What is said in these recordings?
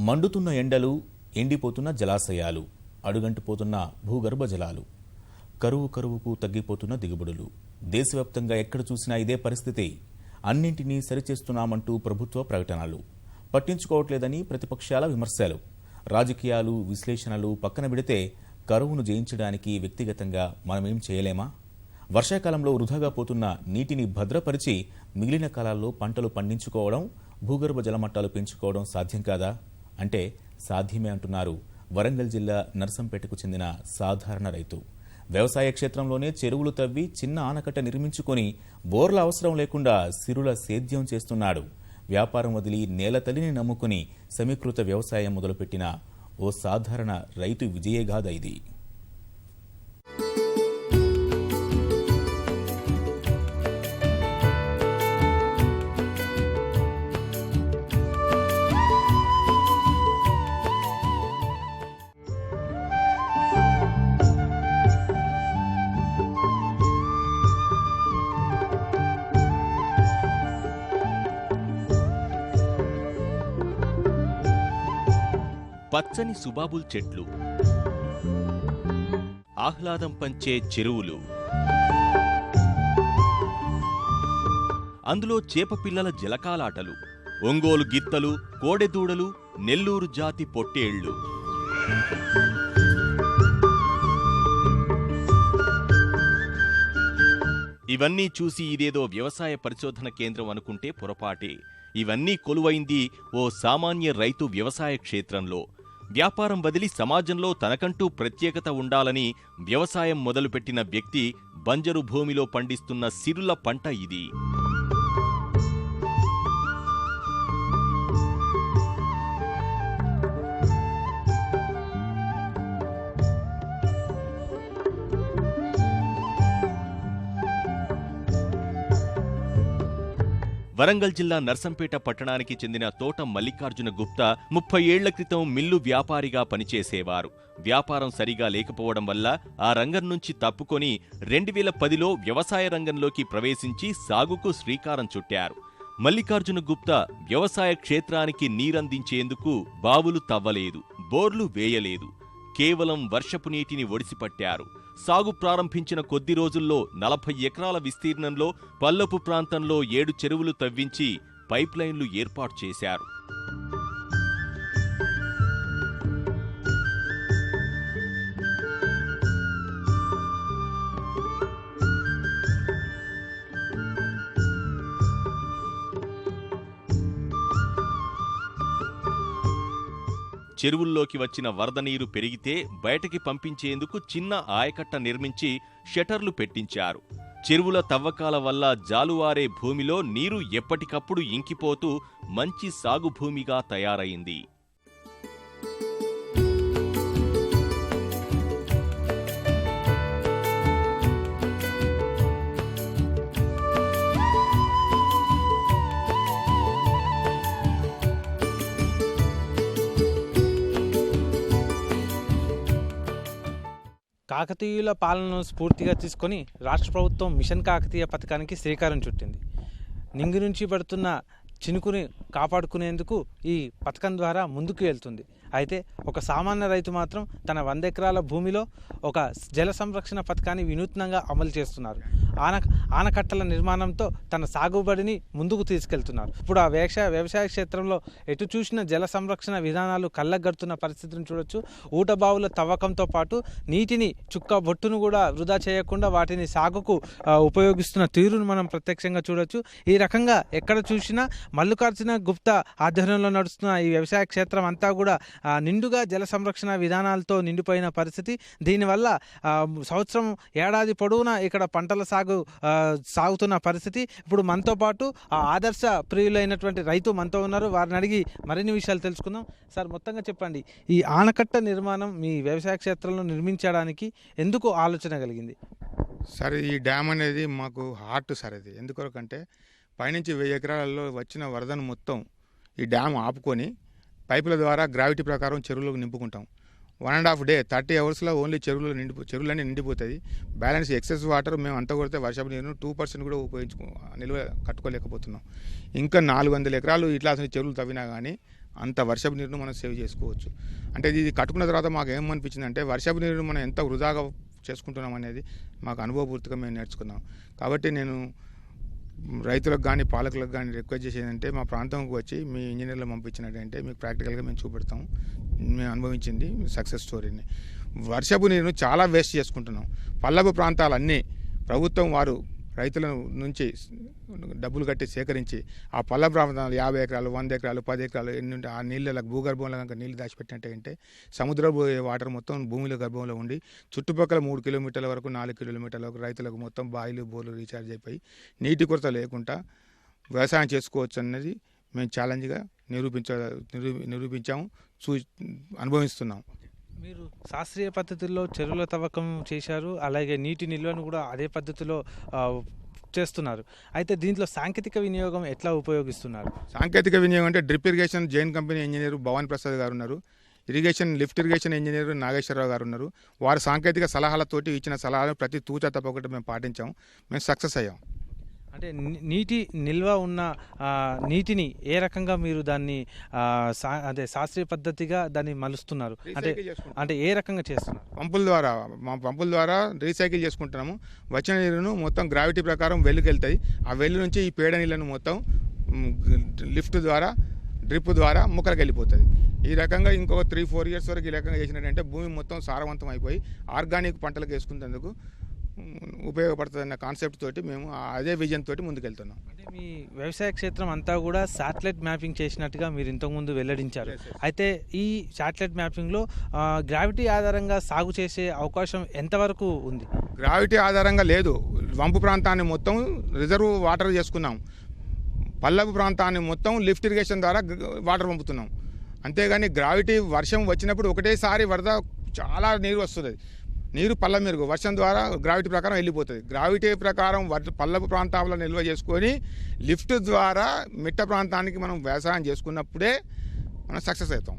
మండుతున్న ఎండలు ఎండిపోతున్న జలాశయాలు అడుగంటిపోతున్న భూగర్భ జలాలు కరువు కరువుకు తగ్గిపోతున్న దిగుబడులు. దేశవ్యాప్తంగా ఎక్కడ చూసినా ఇదే పరిస్థితి. అన్నింటినీ సరిచేస్తున్నామంటూ ప్రభుత్వ ప్రకటనలు. పట్టించుకోవట్లేదని ప్రతిపక్షాల విమర్శలు. రాజకీయాలు విశ్లేషణలు పక్కన పెడితే కరువును జయించడానికి వ్యక్తిగతంగా మనమేం చేయలేమా? వర్షాకాలంలో వృధాగా పోతున్న నీటిని భద్రపరిచి మిగిలిన కాలాల్లో పంటలు పండించుకోవడం భూగర్భ జలమట్టాలు పెంచుకోవడం సాధ్యం కాదా? అంటే సాధ్యమే అంటున్నారు వరంగల్ జిల్లా నర్సంపేటకు చెందిన సాధారణ రైతు. వ్యవసాయ క్షేత్రంలోనే చెరువులు తవ్వి చిన్న ఆనకట్ట నిర్మించుకొని బోర్ల అవసరం లేకుండా సిరుల సేద్యం చేస్తున్నాడు. వ్యాపారం వదిలి నేల తల్లిని నమ్ముకుని సమీకృత వ్యవసాయం మొదలుపెట్టిన ఓ సాధారణ రైతు విజయగాథ ఇది. పచ్చని సుబాబుల్ చెట్లు. ఆహ్లాదం పంచే చెరువులు. అందులో చేపపిల్లల జలకాలాటలు ఒంగోలు గిత్తలు కోడెదూడలు నెల్లూరు జాతి పొట్టేళ్ళు ఇవన్నీ చూసి ఇదేదో వ్యవసాయ పరిశోధన కేంద్రం అనుకుంటే పొరపాటే. ఇవన్నీ కొలువైంది ఓ సామాన్య రైతు వ్యవసాయ క్షేత్రంలో. వ్యాపారం వదిలి సమాజంలో తనకంటూ ప్రత్యేకత ఉండాలని వ్యవసాయం మొదలుపెట్టిన వ్యక్తి బంజరు భూమిలో పండిస్తున్న సిరుల పంట ఇది. వరంగల్ జిల్లా నర్సంపేట పట్టణానికి చెందిన తోట మల్లికార్జున గుప్తా ముప్పై ఏళ్ళ క్రితం మిల్లు వ్యాపారిగా పనిచేసేవారు. వ్యాపారం సరిగా లేకపోవడం వల్ల ఆ రంగం నుంచి తప్పుకొని రెండు వేల పదిలో వ్యవసాయ రంగంలోకి ప్రవేశించి సాగుకు శ్రీకారం చుట్టారు. మల్లికార్జున గుప్తా వ్యవసాయ క్షేత్రానికి నీరందించేందుకు బావులు తవ్వలేదు బోర్లు వేయలేదు కేవలం వర్షపు నీటిని ఒడిసిపట్టారు. సాగు ప్రారంభించిన కొద్ది రోజుల్లో నలభై ఎకరాల విస్తీర్ణంలో పల్లపు ప్రాంతంలో ఏడు చెరువులు తవ్వించి పైప్లైన్లు ఏర్పాటు చేశారు. చెరువుల్లోకి వచ్చిన వరద నీరు పెరిగితే బయటకి పంపించేందుకు చిన్న ఆయకట్ట నిర్మించి షటర్లు పెట్టించారు. చెరువుల తవ్వకాల వల్ల జాలువారే భూమిలో నీరు ఎప్పటికప్పుడు ఇంకిపోతూ మంచి సాగు భూమిగా తయారైంది. కాకతీయుల పాలనను స్ఫూర్తిగా తీసుకొని రాష్ట్ర ప్రభుత్వం మిషన్ కాకతీయ పథకానికి శ్రీకారం చుట్టింది. నింగి నుంచి పడుతున్న చినుకుని కాపాడుకునేందుకు ఈ పథకం ద్వారా ముందుకు వెళ్తుంది. అయితే ఒక సామాన్య రైతు మాత్రం తన వంద ఎకరాల భూమిలో ఒక జల సంరక్షణ పథకాన్ని వినూత్నంగా అమలు చేస్తున్నారు. ఆన ఆనకట్టల నిర్మాణంతో తన సాగుబడిని ముందుకు తీసుకెళ్తున్నారు. ఇప్పుడు ఆ వ్యవసాయ వ్యవసాయ క్షేత్రంలో ఎటు చూసిన జల సంరక్షణ విధానాలు కళ్ళగడుతున్న పరిస్థితిని చూడొచ్చు. ఊటబావుల తవ్వకంతో పాటు నీటిని చుక్క బొట్టును కూడా వృధా చేయకుండా వాటిని సాగుకు ఉపయోగిస్తున్న తీరును మనం ప్రత్యక్షంగా చూడొచ్చు. ఈ రకంగా ఎక్కడ చూసినా మల్లికార్జున గుప్తా ఆధ్వర్యంలో నడుస్తున్న ఈ వ్యవసాయ క్షేత్రం అంతా కూడా నిండుగా జల సంరక్షణ విధానాలతో నిండిపోయిన పరిస్థితి. దీనివల్ల సంవత్సరం ఏడాది పొడవునా ఇక్కడ పంటల సాగు సాగుతున్న పరిస్థితి. ఇప్పుడు మనతో పాటు ఆదర్శ ప్రియులైనటువంటి రైతు మనతో ఉన్నారు. వారిని అడిగి మరిన్ని విషయాలు తెలుసుకుందాం. సార్ మొత్తంగా చెప్పండి. ఈ ఆనకట్ట నిర్మాణం మీ వ్యవసాయ క్షేత్రంలో నిర్మించడానికి ఎందుకు ఆలోచన కలిగింది? సార్ ఈ డ్యామ్ అనేది మాకు హార్ట్ సార్ ఇది. ఎందుకొరకంటే పైనుంచి వెయ్యి ఎకరాలలో వచ్చిన వరదను మొత్తం ఈ డ్యామ్ ఆపుకొని పైపుల ద్వారా గ్రావిటీ ప్రకారం చెరువులకు నింపుకుంటాం. One and half day thirty అవర్స్లో ఓన్లీ చెరువులు నిండిపో చెరువులన్నీ నిండిపోతుంది బ్యాలెన్స్ ఎక్సెస్ వాటర్ మేము అంత కొడితే వర్షపు నీరును టూ పర్సెంట్ కూడా ఉపయోగించుకో నిల్వ కట్టుకోలేకపోతున్నాం. ఇంకా నాలుగు వందల ఎకరాలు ఇట్లా అసలు చెరువులు తవ్వినా కానీ అంత వర్షపు నీరును మనం సేవ్ చేసుకోవచ్చు. అంటే ఇది కట్టుకున్న తర్వాత మాకు ఏమనిపించింది అంటే వర్షపు నీరును మనం ఎంత వృధాగా చేసుకుంటున్నాం అనేది మాకు అనుభవపూర్తిగా మేము నేర్చుకున్నాం. కాబట్టి నేను రైతులకు కానీ పాలకులకు కానీ రిక్వెస్ట్ చేసేది అంటే మా ప్రాంతంకి వచ్చి మీ ఇంజనీర్లు పంపించినట్టంటే మీకు ప్రాక్టికల్గా మేము చూపెడతాం. మేము అనుభవించింది సక్సెస్ స్టోరీని వర్షపు నీరును చాలా వేస్ట్ చేసుకుంటున్నాం. పల్లపు ప్రాంతాలన్నీ ప్రభుత్వం వారు రైతుల నుంచి డబ్బులు కట్టి సేకరించి ఆ పల్ల ప్రాంతాలు యాభై ఎకరాలు వంద ఎకరాలు పది ఎకరాలు ఎన్ని ఉంటే ఆ నీళ్ళలో భూగర్భంలో కనుక నీళ్ళు దాచిపెట్టినట్టయితే సముద్ర వాటర్ మొత్తం భూమిలో గర్భంలో ఉండి చుట్టుపక్కల మూడు కిలోమీటర్ల వరకు నాలుగు కిలోమీటర్ల వరకు రైతులకు మొత్తం బాయిలు బోర్లు రీఛార్జ్ అయిపోయి నీటి కొరత లేకుండా వ్యవసాయం చేసుకోవచ్చు అన్నది మేము ఛాలెంజ్గా నిరూపించ నిరూపించాము చూ అనుభవిస్తున్నాం మీరు శాస్త్రీయ పద్ధతుల్లో చెరువుల తవ్వకం చేశారు అలాగే నీటి నిల్వను కూడా అదే పద్ధతిలో చేస్తున్నారు. అయితే దీంట్లో సాంకేతిక వినియోగం ఎట్లా ఉపయోగిస్తున్నారు? సాంకేతిక వినియోగం అంటే drip irrigation Jain company engineer Bhavan Prasad garu ఉన్నారు irrigation lift irrigation engineer Nageswararao garu ఉన్నారు వారు సాంకేతిక సలహాలతోటి ఇచ్చిన సలహాలు ప్రతి తూచా తప్పకుండా మేము పాటించాం. మేము సక్సెస్ అయ్యాము అంటే నీటి నిల్వ ఉన్న నీటిని ఏ రకంగా మీరు దాన్ని అదే శాస్త్రీయ పద్ధతిగా దాన్ని మలుస్తున్నారు? అంటే. అంటే ఏ రకంగా చేస్తున్నారు? పంపుల ద్వారా మా పంపుల ద్వారా రీసైకిల్ చేసుకుంటున్నాము. వచ్చిన నీరును మొత్తం గ్రావిటీ ప్రకారం వెల్లుకి వెళ్తాయి ఆ వెల్లు నుంచి ఈ పేడ నీళ్ళను మొత్తం లిఫ్ట్ ద్వారా డ్రిప్ ద్వారా ముక్కలకు వెళ్ళిపోతుంది ఈ రకంగా ఇంకొక త్రీ ఫోర్ ఇయర్స్ వరకు ఈ రకంగా చేసినట్టంటే భూమి మొత్తం సారవంతం అయిపోయి ఆర్గానిక్ పంటలకు వేసుకునేందుకు మ్, ఉపయోగపడుతుందన్న కాన్సెప్ట్ తోటి మేము అదే విజన్ తోటి ముందుకెళ్తున్నాం. అంటే మీ వ్యవసాయ క్షేత్రం అంతా కూడా శాటిలైట్ మ్యాపింగ్ చేసినట్టుగా మీరు ఇంతకుముందు వెల్లడించారు. అయితే ఈ శాటిలైట్ మ్యాపింగ్లో గ్రావిటీ ఆధారంగా సాగు చేసే అవకాశం ఎంతవరకు ఉంది? గ్రావిటీ ఆధారంగా లేదు. వంపు ప్రాంతాన్ని మొత్తం రిజర్వ్ వాటర్ చేసుకున్నాం. పల్లపు ప్రాంతాన్ని మొత్తం లిఫ్ట్ ఇరిగేషన్ ద్వారా వాటర్ పంపుతున్నాం. అంతేగాని గ్రావిటీ వర్షం వచ్చినప్పుడు ఒకటేసారి వరద చాలా నీరు వస్తుంది. నీరు పళ్ళ మెరుగు. వర్షం ద్వారా గ్రావిటీ ప్రకారం వెళ్ళిపోతుంది. గ్రావిటీ ప్రకారం పల్లపు ప్రాంతాల్లో నిల్వ చేసుకొని లిఫ్ట్ ద్వారా మిట్ట ప్రాంతానికి మనం వ్యవసాయం చేసుకున్నప్పుడే మనం సక్సెస్ అవుతాం.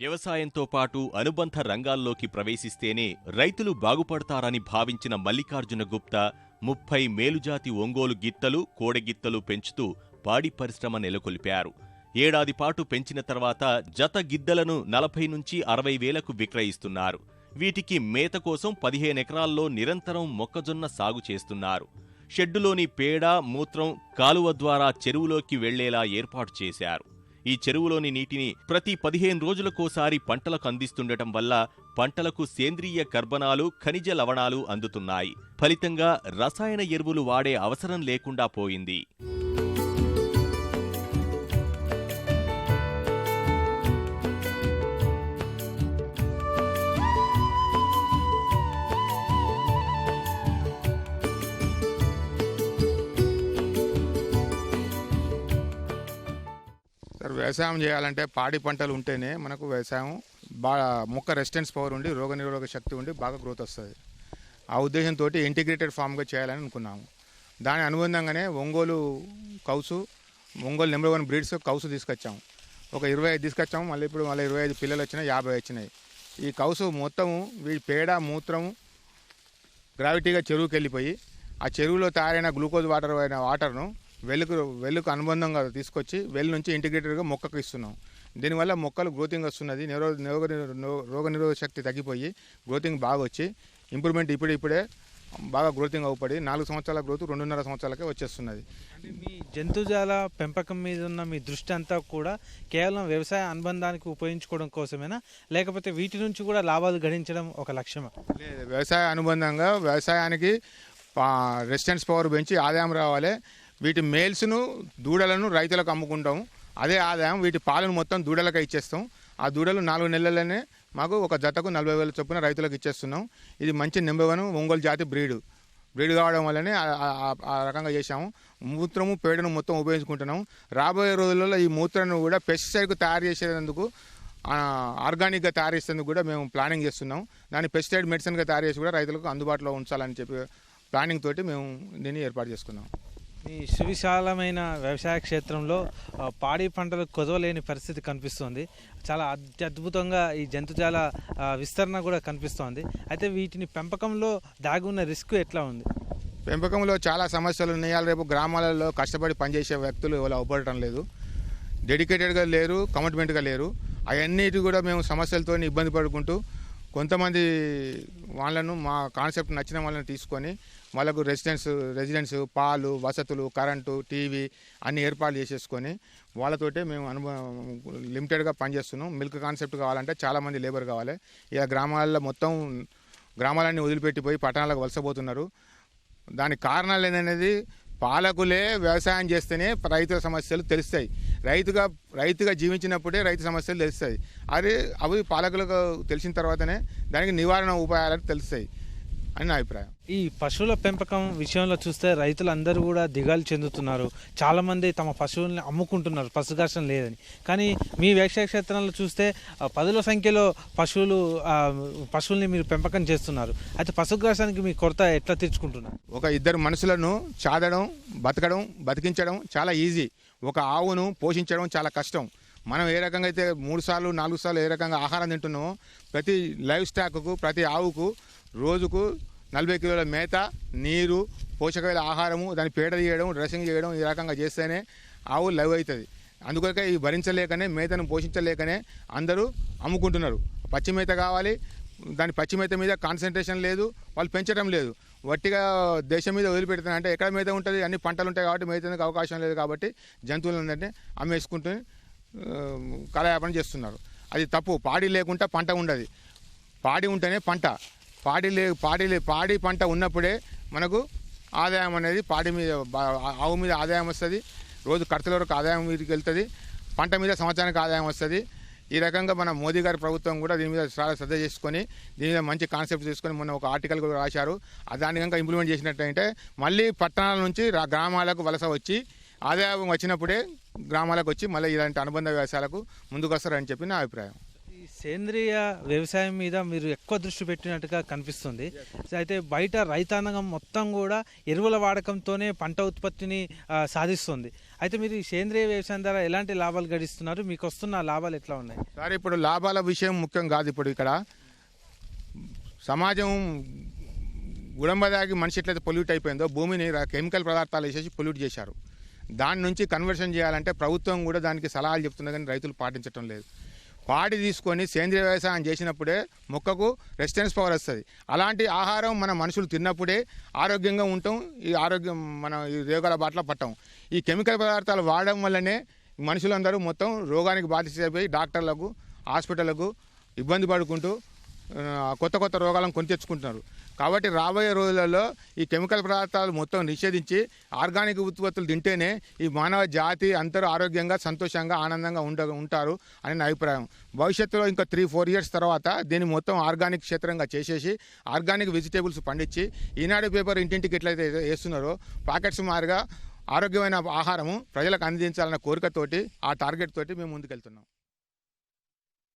వ్యవసాయంతో పాటు అనుబంధ రంగాల్లోకి ప్రవేశిస్తేనే రైతులు బాగుపడతారని భావించిన మల్లికార్జున గుప్తా ముప్పై మేలుజాతి ఒంగోలు గిత్తలు కోడెగిత్తలు పెంచుతూ పాడి పరిశ్రమ నెలకొల్పారు. ఏడాది పాటు పెంచిన తర్వాత జత గిద్దలను నలభై నుంచి అరవై వేలకు విక్రయిస్తున్నారు. వీటికి మేత కోసం పదిహేను ఎకరాల్లో నిరంతరం మొక్కజొన్న సాగు చేస్తున్నారు. షెడ్డులోని పేడ మూత్రం కాలువ ద్వారా చెరువులోకి వెళ్ళేలా ఏర్పాటు చేశారు. ఈ చెరువులోని నీటిని ప్రతి పదిహేను రోజులకోసారి పంటలకు అందిస్తుండటం వల్ల పంటలకు సేంద్రియ కర్బనాలు ఖనిజ లవణాలు అందుతున్నాయి. ఫలితంగా రసాయన ఎరువులు వాడే అవసరం లేకుండా పోయింది. వ్యవసాయం చేయాలంటే పాడి పంటలు ఉంటేనే మనకు వ్యవసాయం బాగా మొక్క రెసిస్టెన్స్ పవర్ ఉండి రోగనిరోధక శక్తి ఉండి బాగా గ్రోత్ వస్తుంది. ఆ ఉద్దేశంతో ఇంటిగ్రేటెడ్ ఫామ్గా చేయాలని అనుకున్నాము. దాని అనుబంధంగానే Ongole cows Ongole number one breeds cows తీసుకొచ్చాము. ఒక ఇరవై ఐదు తీసుకొచ్చాము మళ్ళీ ఇప్పుడు మళ్ళీ ఇరవై ఐదు పిల్లలు వచ్చినాయి యాభై వచ్చినాయి. ఈ కౌసు మొత్తము వీటి పేడ మూత్రము గ్రావిటీగా చెరువుకి వెళ్ళిపోయి ఆ చెరువులో తయారైన గ్లూకోజ్ వాటర్ అయిన వాటర్ను వెలుగు వెలుగు అనుబంధంగా తీసుకొచ్చి వెల్ నుంచి ఇంటిగ్రేటెడ్గా మొక్కకు ఇస్తున్నాం. దీనివల్ల మొక్కలు గ్రోతింగ్ వస్తున్నది నిరో నిరోగ రోగ నిరోధక శక్తి తగ్గిపోయి గ్రోతింగ్ బాగా వచ్చి ఇంప్రూవ్మెంట్ ఇప్పుడు ఇప్పుడే బాగా గ్రోతింగ్ అవుపడి నాలుగు సంవత్సరాల గ్రోత్ రెండున్నర సంవత్సరాలకే వచ్చేస్తున్నది. మీ జంతుజాల పెంపకం మీద ఉన్న మీ దృష్టి అంతా కూడా కేవలం వ్యవసాయ అనుబంధానికి ఉపయోగించుకోవడం కోసమేనా? లేకపోతే వీటి నుంచి కూడా లాభాలు గడించడం ఒక లక్ష్యమా? లేదు, వ్యవసాయ అనుబంధంగా వ్యవసాయానికి రెసిస్టెన్స్ పవర్ పెంచి ఆదాయం రావాలి. వీటి మేల్స్ను దూడలను రైతులకు అమ్ముకుంటాం అదే ఆదాయం వీటి పాలను మొత్తం దూడలకు ఇచ్చేస్తాం. ఆ దూడలు నాలుగు నెలలనే మాకు ఒక జతకు నలభై వేల చొప్పున రైతులకు ఇచ్చేస్తున్నాం. ఇది మంచి నెంబర్ వన్ ఒంగోలు జాతి బ్రీడ్. బ్రీడ్ కావడం వల్లనే ఆ- రకంగా చేశాము. మూత్రము పేడను మొత్తం ఉపయోగించుకుంటున్నాము. రాబోయే రోజులలో ఈ మూత్రను కూడా పెస్టిసైడ్కు తయారు చేసేందుకు ఆర్గానిక్గా తయారు చేసేందుకు కూడా మేము ప్లానింగ్ చేస్తున్నాం. దాన్ని పెస్టిసైడ్ మెడిసిన్గా తయారు చేసి కూడా రైతులకు అందుబాటులో ఉంచాలని చెప్పి ప్లానింగ్ తోటి మేము దీన్ని ఏర్పాటు చేసుకున్నాం. ఈ సువిశాలమైన వ్యవసాయ క్షేత్రంలో పాడి పంటలు కొదవలేని పరిస్థితి కనిపిస్తోంది. చాలా అత్యద్భుతంగా ఈ జంతుజాల విస్తరణ కూడా కనిపిస్తోంది. అయితే వీటిని పెంపకంలో దాగి ఉన్న రిస్క్ ఎట్లా ఉంది? పెంపకంలో చాలా సమస్యలు ఉన్నాయి. రేపు గ్రామాలలో కష్టపడి పనిచేసే వ్యక్తులు ఇలా అవపడటం లేదు. డెడికేటెడ్గా లేరు కమిట్మెంట్గా లేరు. అవన్నిటి కూడా మేము సమస్యలతో ఇబ్బంది పడుకుంటూ కొంతమంది వాళ్ళను మా కాన్సెప్ట్ నచ్చిన వాళ్ళని తీసుకొని వాళ్ళకు రెసిడెన్స్ రెసిడెన్స్ పాలు వసతులు కరెంటు టీవీ అన్ని ఏర్పాట్లు చేసేసుకొని వాళ్ళతోటే మేము అనుభవం లిమిటెడ్గా పనిచేస్తున్నాం. మిల్క్ కాన్సెప్ట్ కావాలంటే చాలామంది లేబర్ కావాలి. ఇక గ్రామాల్లో మొత్తం గ్రామాలన్నీ వదిలిపెట్టిపోయి పట్టణాలకు వలసపోతున్నారు దానికి కారణాలు ఏంటనేది పాలకులే వ్యవసాయం చేస్తేనే రైతుల సమస్యలు తెలుస్తాయి. రైతుగా రైతుగా జీవించినప్పుడే రైతు సమస్యలు తెలుస్తాయి. అది అవి పాలకులకు తెలిసిన తర్వాతనే దానికి నివారణ ఉపాయాలు తెలుస్తాయి. అని నా అభిప్రాయం. ఈ పశువుల పెంపకం విషయంలో చూస్తే రైతులందరూ కూడా దిగాలు చెందుతున్నారు. చాలా మంది తమ పశువుల్ని అమ్ముకుంటున్నారు. పశుఘర్షణ లేదని. కానీ మీ వ్యవసాయ క్షేత్రంలో చూస్తే పదుల సంఖ్యలో పశువులు పశువుల్ని మీరు పెంపకం చేస్తున్నారు. అయితే పశుఘర్షణకి మీ కొరత ఎట్లా తీర్చుకుంటున్నారు? ఒక ఇద్దరు మనుషులను చాదడం బతకడం బతికించడం చాలా ఈజీ. ఒక ఆవును పోషించడం చాలా కష్టం. మనం ఏ రకంగా అయితే మూడు సార్లు నాలుగు సార్లు ఏ రకంగా ఆహారం తింటున్నామో ప్రతి లైవ్ స్టాక్కు ప్రతి ఆవుకు రోజుకు నలభై కిలోల మేత నీరు పోషకమైన ఆహారము దాని పేడ తీయడం డ్రెస్సింగ్ చేయడం ఈ రకంగా చేస్తేనే ఆవు లైవ్ అవుతుంది. అందుకొరకే ఇవి భరించలేకనే మేతను పోషించలేకనే అందరూ అమ్ముకుంటున్నారు. పచ్చి మేత కావాలి దాని పచ్చి మేత మీద కాన్సన్ట్రేషన్ లేదు వాళ్ళు పెంచడం లేదు. వట్టిగా దేశం మీద వదిలిపెడుతున్నారు అంటే ఎక్కడ మేత ఉంటుంది? అన్ని పంటలు ఉంటాయి కాబట్టి మేతకు అవకాశం లేదు కాబట్టి జంతువులందరినీ అమ్మేసుకుంటూ కాలయాపన చేస్తున్నారు. అది తప్పు. పాడి లేకుండా పంట ఉండదు. పాడి ఉంటేనే పంట. పాడి లే పాడి లే పాడి పంట ఉన్నప్పుడే మనకు ఆదాయం అనేది పాడి మీద ఆవు మీద ఆదాయం వస్తుంది. రోజు ఖర్చుల వరకు ఆదాయం మీదకి వెళ్తుంది. పంట మీద సంవత్సరానికి ఆదాయం వస్తుంది. ఈ రకంగా మన మోదీ గారి ప్రభుత్వం కూడా దీని మీద చాలా శ్రద్ధ చేసుకొని దీని మీద మంచి కాన్సెప్ట్ తీసుకొని మొన్న ఒక ఆర్టికల్ కూడా రాశారు. దాన్ని కనుక ఇంప్లిమెంట్ చేసినట్టయితే మళ్ళీ పట్టణాల నుంచి గ్రామాలకు వలస వచ్చి ఆదాయం వచ్చినప్పుడే గ్రామాలకు వచ్చి మళ్ళీ ఇలాంటి అనుబంధ వ్యవసాయాలకు ముందుకు వస్తారని చెప్పి నా అభిప్రాయం. సేంద్రియ వ్యవసాయం మీద మీరు ఎక్కువ దృష్టి పెట్టినట్టుగా కనిపిస్తుంది. అయితే బయట రైతాంగం మొత్తం కూడా ఎరువుల వాడకంతోనే పంట ఉత్పత్తిని సాధిస్తుంది. అయితే మీరు ఈ సేంద్రియ వ్యవసాయం ద్వారా ఎలాంటి లాభాలు గడిస్తున్నారు? మీకు వస్తున్న లాభాలు ఎట్లా ఉన్నాయి? సార్ ఇప్పుడు లాభాల విషయం ముఖ్యం కాదు ఇప్పుడు ఇక్కడ. సమాజం గుడంబదాగి మనిషి ఎట్లయితే పొల్యూట్ అయిపోయిందో భూమిని కెమికల్ పదార్థాలు వేసేసి పొల్యూట్ చేశారు. దాని నుంచి కన్వర్షన్ చేయాలంటే ప్రభుత్వం కూడా దానికి సలహాలు చెప్తుంది కానీ రైతులు పాటించడం లేదు. పాడి తీసుకొని సేంద్రియ వ్యవసాయం చేసినప్పుడే మొక్కకు రెసిస్టెన్స్ పవర్ వస్తుంది. అలాంటి ఆహారం మన మనుషులు తిన్నప్పుడే ఆరోగ్యంగా ఉంటాం ఈ ఆరోగ్యం మనం ఈ రోగాల బాటలో పట్టాం. ఈ కెమికల్ పదార్థాలు వాడడం వల్లనే మనుషులందరూ మొత్తం రోగానికి బాధితులైపోయి డాక్టర్లకు హాస్పిటళ్ళకు ఇబ్బంది పడుకుంటూ కొత్త కొత్త రోగాలను కొని తెచ్చుకుంటున్నారు. కాబట్టి రాబోయే రోజులలో ఈ కెమికల్ పదార్థాలు మొత్తం నిషేధించి ఆర్గానిక్ ఉత్పత్తులు తింటేనే ఈ మానవ జాతి అందరూ ఆరోగ్యంగా సంతోషంగా ఆనందంగా ఉండ ఉంటారు అని నా అభిప్రాయం. భవిష్యత్తులో ఇంకా త్రీ ఫోర్ ఇయర్స్ తర్వాత దీన్ని మొత్తం ఆర్గానిక్ క్షేత్రంగా చేసేసి ఆర్గానిక్ వెజిటేబుల్స్ పండించి ఈనాడు పేపర్ ఇంటింటికి ఎట్లయితే వేస్తున్నారో పాకెట్స్ మారుగా ఆరోగ్యమైన ఆహారము ప్రజలకు అందించాలన్న కోరికతోటి ఆ టార్గెట్ తోటి మేము ముందుకెళ్తున్నాం.